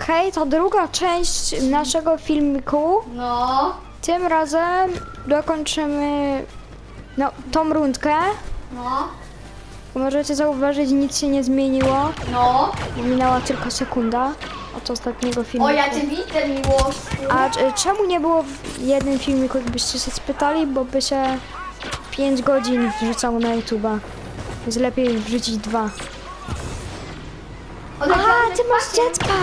Hej, to druga część naszego filmiku. No, Tym razem dokończymy no, tą rundkę. no, Możecie zauważyć, nic się nie zmieniło. no. Minęła tylko sekunda od ostatniego filmiku. O, ja cię widzę, miłościu. A c- czemu nie było w jednym filmiku, jakbyście się spytali, bo by się 5 godzin wrzucało na YouTube'a. Więc lepiej wrzucić dwa. Aha, ty masz dziecka!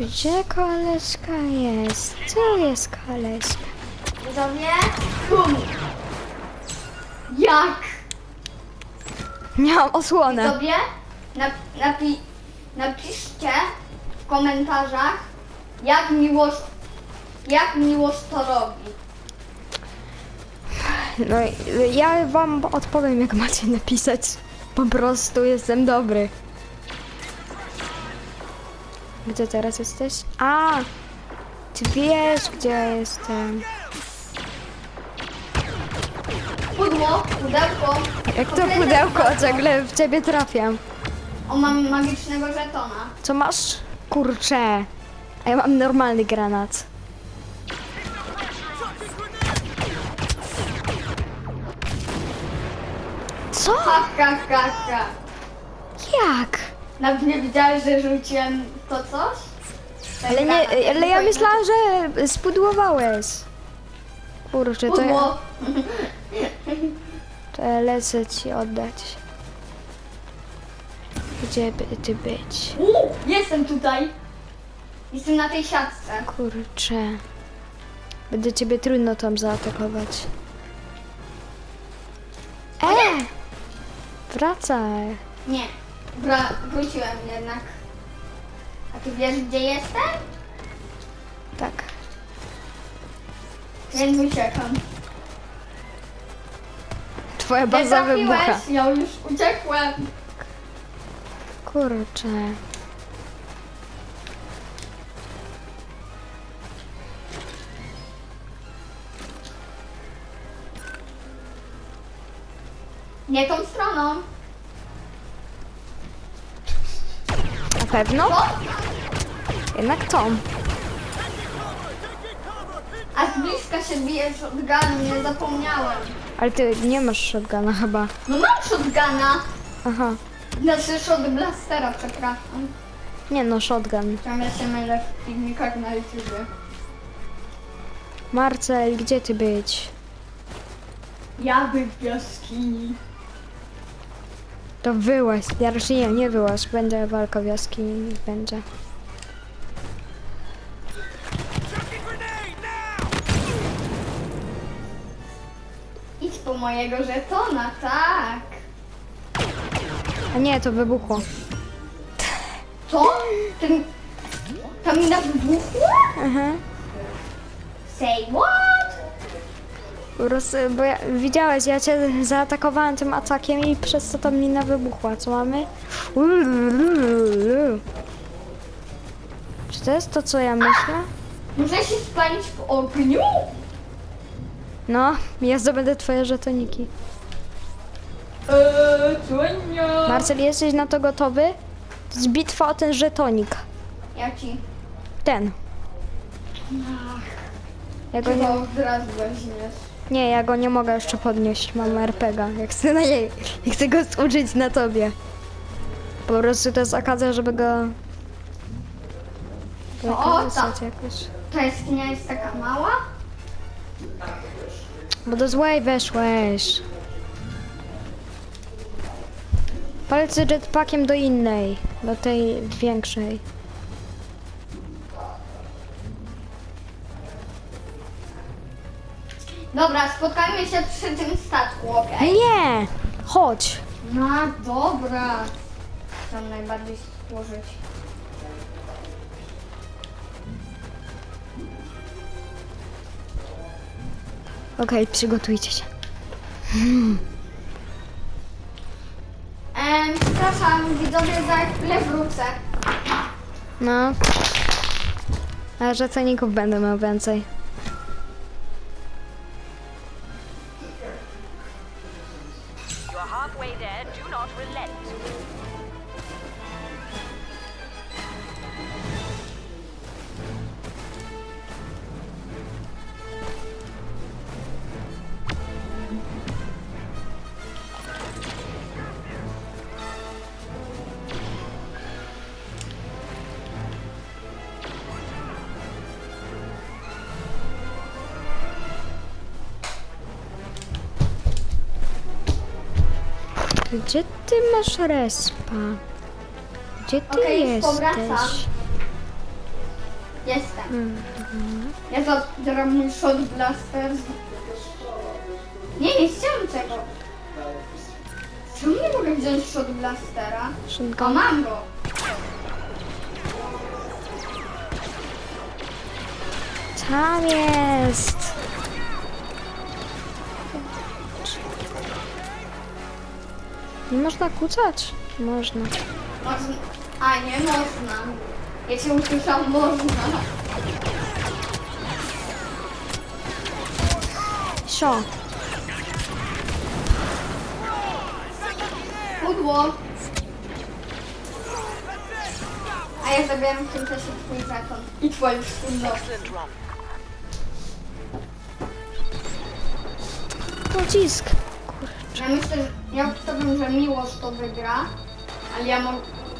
Gdzie koleżka jest? Tu jest koleżka. Widzowie? Bum. Jak? Miałam osłonę. Widzowie? Nap, napi, napiszcie w komentarzach, jak miłość, jak miłość to robi. No i ja wam odpowiem, jak macie napisać. Po prostu jestem dobry. Gdzie teraz jesteś? A! Ty wiesz, gdzie ja jestem. Pudło, pudełko. Jak to Kompletne pudełko pudełko. ciągle w ciebie trafiam. O, mam magicznego żetona. Co masz? Kurczę. A ja mam normalny granat. Co? Ha, ha, ha, ha. Jak? Nawet nie widziałeś, że rzuciłem to coś? Ten Ale, granat, nie, ale ja tylko myślałam, że spudłowałeś. Kurczę, to ja, Pudło. to ja lecę ci oddać. Gdzie by ty być? U, jestem tutaj. Jestem na tej siatce. Kurczę. Będzie ciebie trudno tam zaatakować. E! Wracaj. Nie, wra- wróciłem jednak. A ty wiesz, gdzie jestem? Tak. Więc uciekam. Twoja Nie baza wybucha. trafiłeś, ja już uciekłem. Kurczę. Nie tą stroną. Na pewno? Jednak tą. A z bliska się bije shotgunem, nie zapomniałem. Ale ty nie masz shotguna chyba. No mam shotguna. Aha. Znaczy shot blastera, przepraszam. Nie no, shotgun. Tam ja się mylę w filmikach na YouTubie. Marcel, gdzie ty być? Ja bym w jaskini. To wyłaź. Ja raczej nie, nie wyłaź. Będzie walka w jaskini. Będzie. Idź po mojego żetona, tak. A nie, to wybuchło. Co? Ten... Ta mina wybuchła? Aha. Say what? Po prostu, bo ja, widziałeś, ja cię zaatakowałem tym atakiem i przez to ta mina wybuchła. Co mamy? Ulululu. Czy to jest to, co ja myślę? Muszę się spalić w ogniu? No, ja zdobędę twoje żetoniki. Eee? Marcel, jesteś na to gotowy? To jest bitwa o ten żetonik. Ja ci Ten. Ja go chyba nie, od razu weźmiesz. Nie, ja go nie mogę jeszcze podnieść. Mam RPGa. Jak chcę na jej, jak chcę go użyć na tobie. Po prostu to jest okazja, żeby go O, wykorzystać jakoś. Ta jaskinia jest taka mała? Bo do złej weszłeś. Palcy jetpackiem do innej, do tej większej. Dobra, spotkajmy się przy tym statku, okej? Nie! Chodź! No dobra. Chciałam najbardziej służyć. Okej, przygotujcie się. Em, przepraszam, widzowie, za chwilę wrócę. No. A żetoników będę miał więcej. Gdzie ty masz respa? Gdzie ty Okej, już jesteś? powracam. Jestem. Ja to teraz mój shot blaster. Nie, nie chciałam tego. Czemu nie mogę wziąć shot blastera? O, Shotgun. mam go. Tam jest! Można kucać? Można. Można. A, nie można. Ja cię usłyszałam, można. Sio. Pudło. A ja zabieram w tym czasie twój zakon i twoją wspólnotę. Pocisk. Ja myślę, że ja obstawiam, że miłość to wygra, ale ja mogę,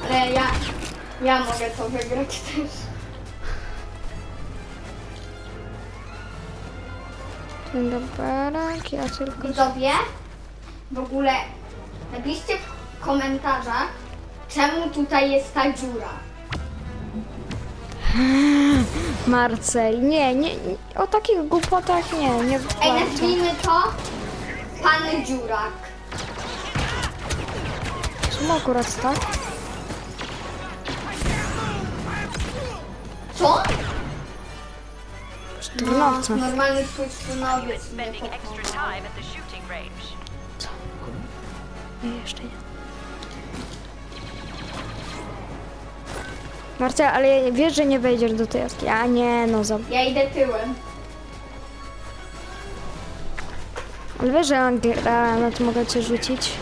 ale ja, ja mogę to wygrać też. Dobry, ja tylko... Widzowie, w ogóle napiszcie w komentarzach, czemu tutaj jest ta dziura. Marcel, nie, nie, nie, o takich głupotach nie, nie Ej, warto. nazwijmy to Pan Dziurak. Czemu akurat tak? Co? Szturnowca. normalny twój shooting range. Nie, jeszcze nie. Marcel, ale wiesz, że nie wejdziesz do tej jaskini. A nie, no za... Ja idę tyłem. Ale wiesz, że ja mam granat, mogę cię rzucić.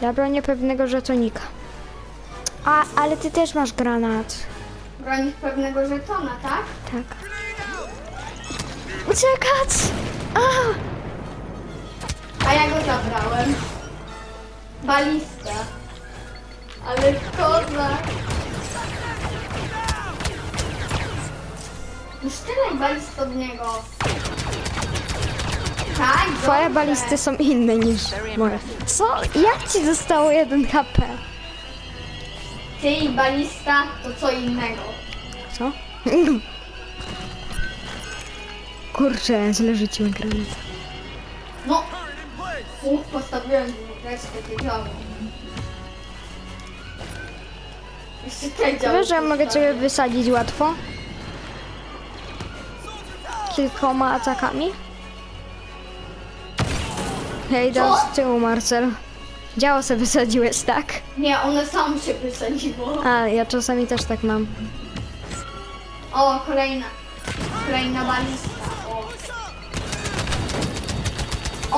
Ja bronię pewnego żetonika. A, ale ty też masz granat. Bronisz pewnego żetona, tak? Tak. Uciekać! A! A ja go zabrałem. Balista. Ale kozak. Nie strzelaj balist od niego. Tak, Twoje dobrze. balisty są inne niż moje. Co? Jak ci zostało jeden HP? Ty i balista to co innego. Co? Kurczę, źle rzuciłem granat. No. Uf, postawiłem resztę wiedziałem. Jeszcze te działy Wiesz, że ja mogę ciebie wysadzić łatwo? Kilkoma atakami? Hej, dam z tyłu, Marcel. Działo sobie wysadziłeś, tak? Nie, one sam się wysadziło. A, ja czasami też tak mam. O, kolejna. Kolejna balista. O.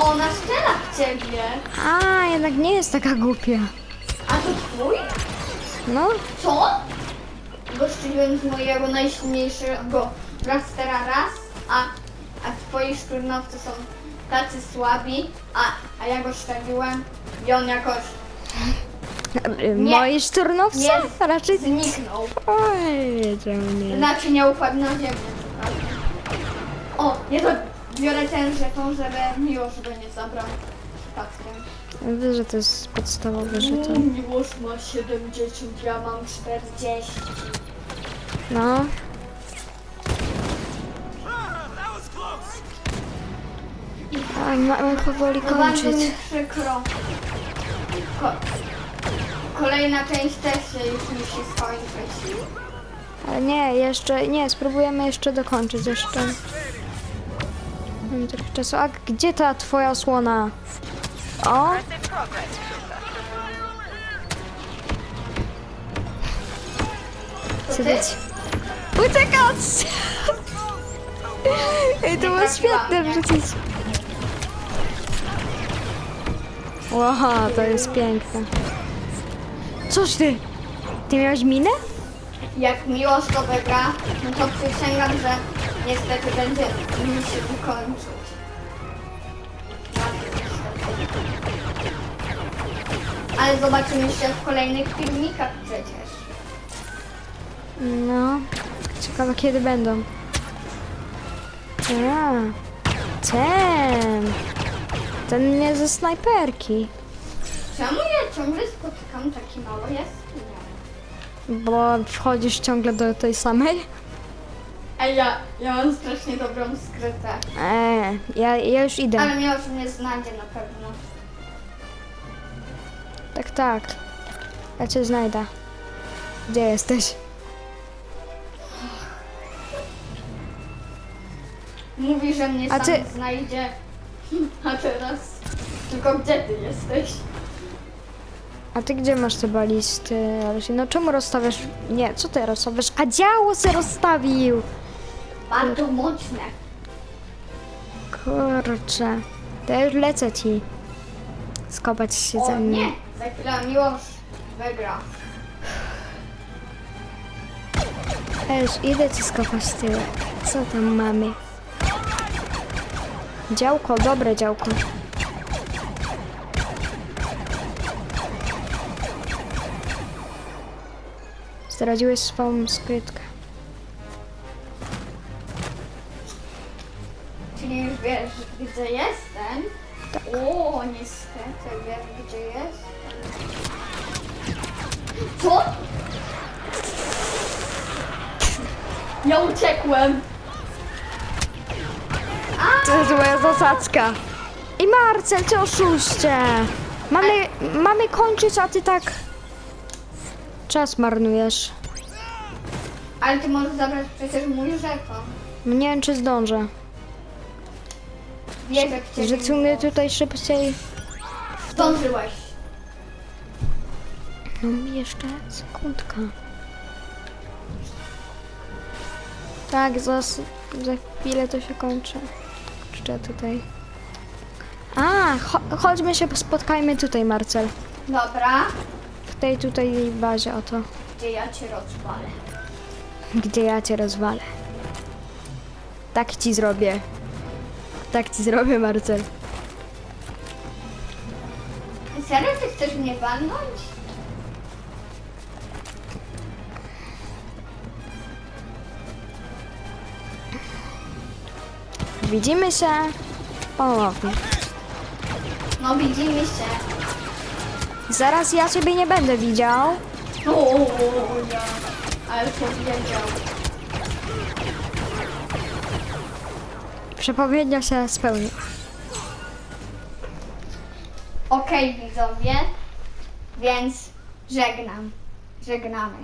O, ona strzela w ciebie. A, jednak nie jest taka głupia. A to twój? No, Co? Gościłem z mojego najsilniejszego blastera raz, a, a twoi szturnowcy są tacy słabi, a, a ja go szczeliłem i on jakoś moi szturnowcy nie raczej... zniknął. Oj, wiedział nie. Znaczy nie upadł na ziemię. przepraszam. O, ja to biorę ten żeton, żeby miłość go nie zabrał. Przypadkiem. Wiesz, że to jest podstawowy żeton. Miłość ma 70, ja mam 40. No. A, mamy powoli No bardzo kończyć. mi przykro. Ko kolejna część też się już musi skończyć. Ale nie, jeszcze, nie, spróbujemy jeszcze dokończyć, jeszcze. Mam trochę czasu. A gdzie ta twoja osłona? O, progress, chcę być. Uciekać! Ej, to było świetne wrzucić. Łoha, to jest piękne. Coś ty? Ty miałeś minę? Jak miłość to wygra, no to przysięgam, że niestety będzie mi się wykończyć. Ale zobaczymy się w kolejnych filmikach przecież. No. Ciekawe kiedy będą. A, ten. Ten nie ze snajperki. Czemu ja ciągle spotykam takie małe jaskinie? Bo wchodzisz ciągle do tej samej? Ej, ja, ja mam strasznie dobrą skrytę. Eee, ja, ja już idę. Ale miał, że mnie znajdzie na pewno. Tak, tak. Ja cię znajdę. Gdzie jesteś? Mówi, że mnie A sam ty- znajdzie. A teraz... Tylko gdzie ty jesteś? A ty gdzie masz te balisty? Aleś- No czemu rozstawiasz? Nie, co ty rozstawiasz? A działo se rozstawił! Bardzo mocne. Kurczę. To ja już lecę ci. Skopać się O ze mnie. nie, za chwilę miłość wygra. Ja już idę ci skopać tyle. Co tam mamy? Działko, dobre działko. Zdradziłeś swoją skrytkę. Czyli już wiesz, gdzie jestem? Tak. O, niestety wiem, gdzie jestem. Co? Ja uciekłem. To jest moja zasadzka. I Marcel, ty oszuście. Mamy, mamy kończyć, a ty tak... Czas marnujesz. Ale ty możesz zabrać przecież mój żeton. No Nie wiem, czy zdążę. Wierzę w ciebie. Że ty mnie tutaj szybciej... Zdążyłeś. No mi jeszcze sekundka. Tak, za, s- za chwilę to się kończy. Jeszcze tutaj. A, cho- chodźmy się, spotkajmy tutaj, Marcel. Dobra, W tej tutaj bazie, oto. gdzie ja cię rozwalę. Gdzie ja cię rozwalę. Tak ci zrobię. Tak ci zrobię, Marcel. Serio, ty chcesz mnie walnąć? Widzimy się ponownie. No widzimy się. Zaraz ja ciebie nie będę widział. O, ja. Ale powiedział. Przepowiednia się spełni. Okej, widzowie. Więc żegnam. Żegnamy.